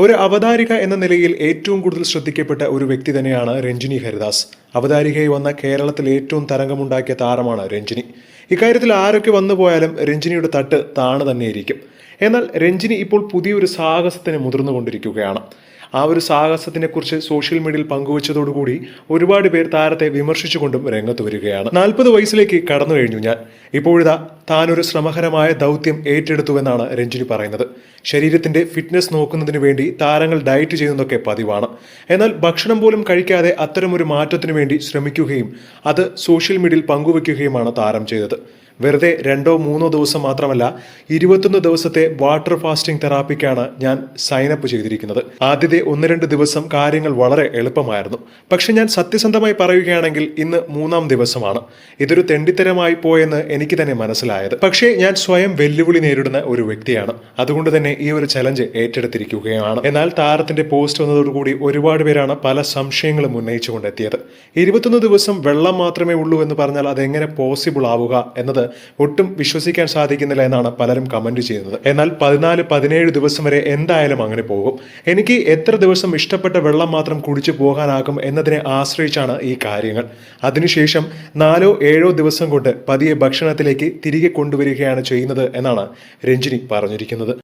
ഒരു അവതാരിക എന്ന നിലയിൽ ഏറ്റവും കൂടുതൽ ശ്രദ്ധിക്കപ്പെട്ട ഒരു വ്യക്തി തന്നെയാണ് രഞ്ജിനി ഹരിദാസ്. അവതാരികയായി വന്ന കേരളത്തിൽ ഏറ്റവും തരംഗമുണ്ടാക്കിയ താരമാണ് രഞ്ജിനി. ഇക്കാര്യത്തിൽ ആരൊക്കെ വന്നു പോയാലും രഞ്ജിനിയുടെ തട്ട് താണു തന്നെയിരിക്കും. എന്നാൽ രഞ്ജിനി ഇപ്പോൾ പുതിയൊരു സാഹസത്തിന് മുതിർന്നുകൊണ്ടിരിക്കുകയാണ്. ആ ഒരു സാഹസത്തിനെക്കുറിച്ച് സോഷ്യൽ മീഡിയയിൽ പങ്കുവച്ചതോടുകൂടി ഒരുപാട് പേർ താരത്തെ വിമർശിച്ചുകൊണ്ടും രംഗത്ത് വരികയാണ്. നാൽപ്പത് വയസ്സിലേക്ക് കടന്നു കഴിഞ്ഞു ഞാൻ. ഇപ്പോഴിതാ താനൊരു ശ്രമകരമായ ദൗത്യം ഏറ്റെടുത്തുവെന്നാണ് രഞ്ജിനി പറയുന്നത്. ശരീരത്തിന്റെ ഫിറ്റ്നസ് നോക്കുന്നതിന് വേണ്ടി താരങ്ങൾ ഡയറ്റ് ചെയ്യുന്നതൊക്കെ പതിവാണ്. എന്നാൽ ഭക്ഷണം പോലും കഴിക്കാതെ അത്തരമൊരു മാറ്റത്തിനു വേണ്ടി ശ്രമിക്കുകയും അത് സോഷ്യൽ മീഡിയയിൽ പങ്കുവയ്ക്കുകയുമാണ് താരം ചെയ്തത്. വെറുതെ രണ്ടോ മൂന്നോ ദിവസം മാത്രമല്ല ഇരുപത്തൊന്ന് ദിവസത്തെ വാട്ടർ ഫാസ്റ്റിംഗ് തെറാപ്പിക്കാണ് ഞാൻ സൈൻ അപ്പ് ചെയ്തിരിക്കുന്നത്. ആദ്യത്തെ ഒന്ന് രണ്ട് ദിവസം കാര്യങ്ങൾ വളരെ എളുപ്പമായിരുന്നു. പക്ഷെ ഞാൻ സത്യസന്ധമായി പറയുകയാണെങ്കിൽ ഇന്ന് മൂന്നാം ദിവസമാണ്. ഇതൊരു തെണ്ടിത്തരമായി പോയെന്ന് എനിക്ക് തന്നെ മനസ്സിലായത്. പക്ഷേ ഞാൻ സ്വയം വെല്ലുവിളി നേരിടുന്ന ഒരു വ്യക്തിയാണ്. അതുകൊണ്ട് തന്നെ ഈ ഒരു ചലഞ്ച് ഏറ്റെടുത്തിരിക്കുകയാണ്. എന്നാൽ താരത്തിന്റെ പോസ്റ്റ് വന്നതോടുകൂടി ഒരുപാട് പേരാണ് പല സംശയങ്ങളും ഉന്നയിച്ചുകൊണ്ടെത്തിയത്. ഇരുപത്തൊന്ന് ദിവസം വെള്ളം മാത്രമേ ഉള്ളൂ എന്ന് പറഞ്ഞാൽ അതെങ്ങനെ പോസിബിൾ ആവുക എന്നത് ഒട്ടും വിശ്വസിക്കാൻ സാധിക്കുന്നില്ല എന്നാണ് പലരും കമന്റ് ചെയ്യുന്നത്. എന്നാൽ പതിനാല് പതിനേഴ് ദിവസം വരെ എന്തായാലും അങ്ങനെ പോകും. എനിക്ക് എത്ര ദിവസം ഇഷ്ടപ്പെട്ട വെള്ളം മാത്രം കുടിച്ചു പോകാനാകും എന്നതിനെ ആശ്രയിച്ചാണ് ഈ കാര്യങ്ങൾ. അതിനുശേഷം നാലോ ഏഴോ ദിവസം കൊണ്ട് പതിയെ ഭക്ഷണത്തിലേക്ക് തിരികെ കൊണ്ടുവരികയാണ് ചെയ്യുന്നത് എന്നാണ് രഞ്ജിനി പറഞ്ഞിരിക്കുന്നത്.